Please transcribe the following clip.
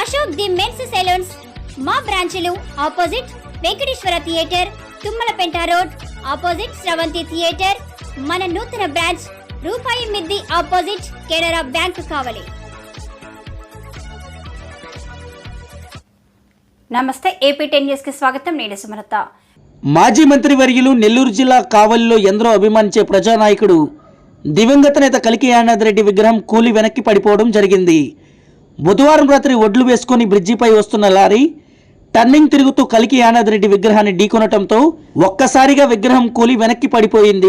Ashok the men's salons. మా బ్రాంచులు opposite Venkateswara theatre Tummalapenta road opposite Sravanthi theatre. మన నూతన branch రూపాయి మిద్ది ఆపోజిట్ కెనరా బ్యాంక్ కావాలి. నమస్తే ఏపీ టెన్ న్యూస్కి స్వాగతం. నేను సుమలత. మాజీ మంత్రి వర్యులు నెల్లూరు జిల్లా కావలిలో ఎందరో అభిమానించే ప్రజానాయకుడు దివంగత నేత కలికి యానాదిరెడ్డి విగ్రహం కూలి వెనక్కి పడిపోవడం జరిగింది. బుధవారం రాత్రి ఒడ్లు వేసుకుని బ్రిడ్జిపై వస్తున్న లారీ టర్నింగ్ తిరుగుతూ కలికి యానాదిరెడ్డి విగ్రహాన్ని ఢీకొనటంతో ఒక్కసారిగా విగ్రహం కూలి వెనక్కి పడిపోయింది.